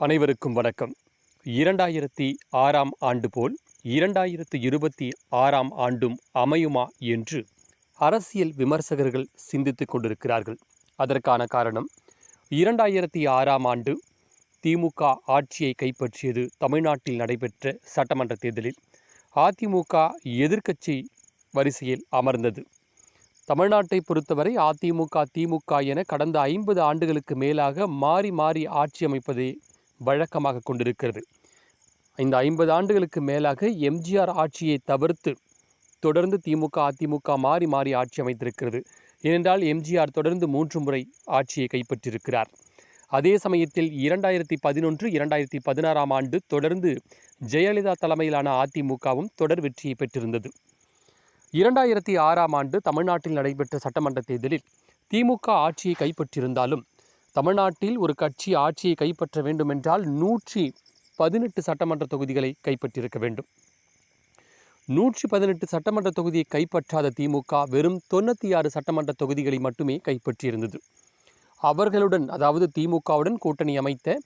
அனைவருக்கும் வணக்கம். இரண்டாயிரத்தி ஆறாம் ஆண்டு போல் இரண்டாயிரத்து இருபத்தி ஆறாம் ஆண்டும் அமையுமா என்று அரசியல் விமர்சகர்கள் சிந்தித்து கொண்டிருக்கிறார்கள். அதற்கான காரணம் இரண்டாயிரத்தி ஆறாம் ஆண்டு திமுக ஆட்சியை கைப்பற்றியது தமிழ்நாட்டில் நடைபெற்ற சட்டமன்ற தேர்தலில் அதிமுக எதிர்க்கட்சி வரிசையில் அமர்ந்தது. தமிழ்நாட்டை பொறுத்தவரை அதிமுக திமுக என கடந்த ஐம்பது ஆண்டுகளுக்கு மேலாக மாறி மாறி ஆட்சி அமைப்பதே வழக்கமாக கொண்டிருக்கிறது. இந்த ஐம்பது ஆண்டுகளுக்கு மேலாக எம்ஜிஆர் ஆட்சியை தவிர்த்து தொடர்ந்து திமுக அதிமுக மாறி மாறி ஆட்சி அமைத்திருக்கிறது ஏனென்றால் எம்ஜிஆர் தொடர்ந்து மூன்று முறை ஆட்சியை கைப்பற்றியிருக்கிறார் அதே சமயத்தில் இரண்டாயிரத்தி பதினொன்று இரண்டாயிரத்தி பதினாறாம் ஆண்டு தொடர்ந்து ஜெயலலிதா தலைமையிலான அதிமுகவும் தொடர் வெற்றியை பெற்றிருந்தது. இரண்டாயிரத்தி ஆறாம் ஆண்டு தமிழ்நாட்டில் நடைபெற்ற சட்டமன்ற தேர்தலில் திமுக ஆட்சியை கைப்பற்றியிருந்தாலும் தமிழ்நாட்டில் ஒரு கட்சி ஆட்சியை கைப்பற்ற வேண்டுமென்றால் நூற்றி பதினெட்டு சட்டமன்ற தொகுதிகளை கைப்பற்றியிருக்க வேண்டும். நூற்றி பதினெட்டு சட்டமன்ற தொகுதியை கைப்பற்றாத திமுக வெறும் தொண்ணூற்றி ஆறு சட்டமன்ற தொகுதிகளை மட்டுமே கைப்பற்றியிருந்தது. அவர்களுடன் அதாவது திமுகவுடன் கூட்டணி அமைத்த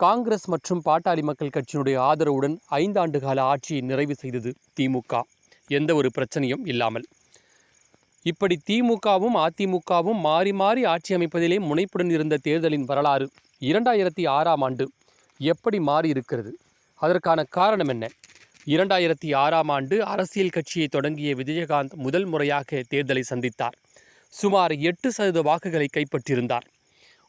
காங்கிரஸ் மற்றும் பாட்டாளி மக்கள் கட்சியினுடைய ஆதரவுடன் ஐந்தாண்டு கால ஆட்சியை நிறைவு செய்தது திமுக. எந்த ஒரு பிரச்சனையும் இல்லாமல். இப்படி திமுகவும் அதிமுகவும் மாறி மாறி ஆட்சி அமைப்பதிலே முனைப்புடன் இருந்த தேர்தலின் வரலாறு இரண்டாயிரத்தி ஆறாம் ஆண்டு எப்படி மாறி இருக்கிறது அதற்கான காரணம் என்ன? இரண்டாயிரத்தி ஆறாம் ஆண்டு அரசியல் கட்சியை தொடங்கிய விஜயகாந்த் முதல் முறையாக தேர்தலை சந்தித்தார். சுமார் எட்டு சதவீத வாக்குகளை கைப்பற்றியிருந்தார்.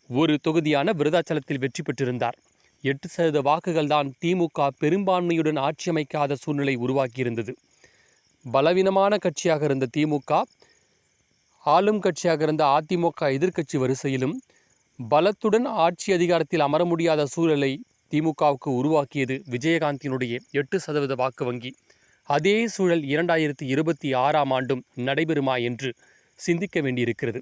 ஒரு தொகுதியான விருதாச்சலத்தில் வெற்றி பெற்றிருந்தார். எட்டு சதவீத வாக்குகள் தான் திமுக பெரும்பான்மையுடன் ஆட்சி அமைக்காத சூழ்நிலை உருவாக்கியிருந்தது. பலவீனமான கட்சியாக இருந்த திமுக ஆளும் கட்சியாக இருந்த அதிமுக எதிர்க்கட்சி வரிசையிலும் பலத்துடன் ஆட்சி அதிகாரத்தில் அமர முடியாத சூழலை திமுகவுக்கு உருவாக்கியது விஜயகாந்தினுடைய எட்டு சதவீத வாக்கு வங்கி. அதே சூழல் இரண்டாயிரத்தி இருபத்தி ஆறாம் ஆண்டும் நடைபெறுமா என்று சிந்திக்க வேண்டியிருக்கிறது.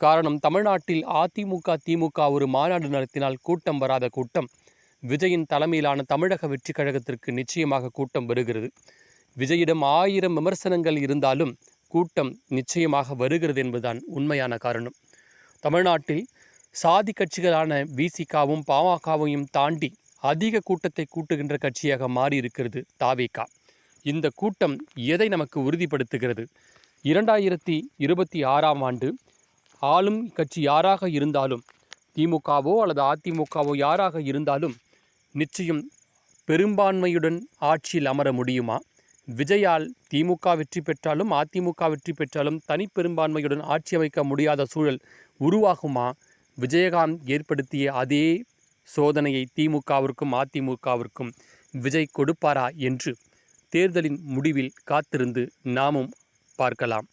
காரணம் தமிழ்நாட்டில் அதிமுக திமுக ஒரு மாநாடு நடத்தினால் கூட்டம் வராத கூட்டம். விஜயின் தலைமையிலான தமிழக வெற்றி கழகத்திற்கு நிச்சயமாக கூட்டம் வருகிறது. விஜயிடம் ஆயிரம் விமர்சனங்கள் இருந்தாலும் கூட்டம் நிச்சயமாக வருகிறது என்பதுதான் உண்மையான காரணம். தமிழ்நாட்டில் சாதி கட்சிகளான விசிகாவும் பாமகவையும் தாண்டி அதிக கூட்டத்தை கூட்டுகின்ற கட்சியாக மாறி இருக்கிறது தாவேகா. இந்த கூட்டம் எதை நமக்கு உறுதிப்படுத்துகிறது? இரண்டாயிரத்தி இருபத்தி ஆறாம் ஆண்டு ஆளும் கட்சி யாராக இருந்தாலும் திமுகவோ அல்லது அதிமுகவோ யாராக இருந்தாலும் நிச்சயம் பெரும்பான்மையுடன் ஆட்சியில் அமர முடியுமா? விஜயால் திமுக வெற்றி பெற்றாலும் அதிமுக வெற்றி பெற்றாலும் தனிப்பெரும்பான்மையுடன் ஆட்சி அமைக்க முடியாத சூழல் உருவாகுமா? விஜயகாந்த் ஏற்படுத்திய அதே சோதனையை திமுகவிற்கும் அதிமுகவிற்கும் விஜய் கொடுப்பாரா என்று தேர்தலின் முடிவில் காத்திருந்து நாமும் பார்க்கலாம்.